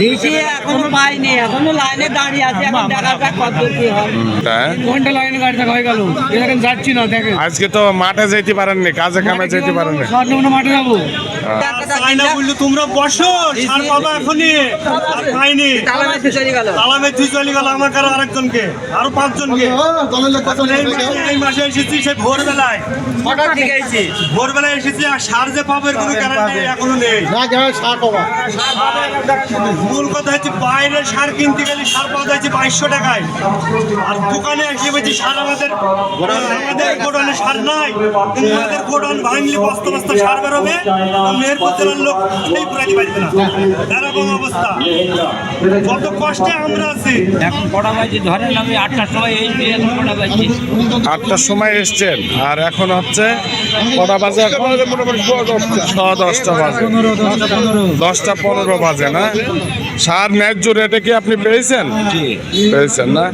এখনও পাইনি এখনও লাইনে দাঁড়িয়ে আছে এখন দেখা যাক কত কি হয়? ঘণ্টা লাইনে গাড়ি থাকা গেল। যাচ্ছি না দেখেন। আজকে তো মাঠে যেতে পারেননি কাজে কামে যেতে পারেননি। মাঠে যাব। চাইনা বলল তোমরা বসো সার পাবা এখনই। আর পাইনি। তালা মেসে চলে গেল। তালা মেথি চলে গেল আমাকে আরও আরেকজনকে আরও পাঁচজনকে। এই মাসে এসেছি সেই ভোরবেলায়। হঠাৎ ঠিক আছে ভোরবেলায় এসেছি আর সার যে পাবে কোনো গ্যারান্টি এখনও নেই। মূল কথা হচ্ছে বাইরে সার কিনতে গেলে সার পাওয়া যাচ্ছে বাইশশো টাকায়। আর দোকানে এসে বলছি সার আমাদের আমাদের গোডাউনে সার নাই। আমাদের গোডাউন ভাঙলে বস্তা বস্তা সার বেরোবে। মেহেরপুর জেলার লোক পারবে না। এরকম অবস্থা। কত কষ্টে আমরা আছি। এখন কটা বাজে? ধরেন আমি আটটার সময় এই কটা আটটার সময় এসছেন। আর এখন হচ্ছে কটা বাজে এখন? ছ দশটা বাজে। দশটা পনেরো বাজে না? সার ন্যায্য রেটে কি আপনি পেয়েছেন? পেয়েছেন না?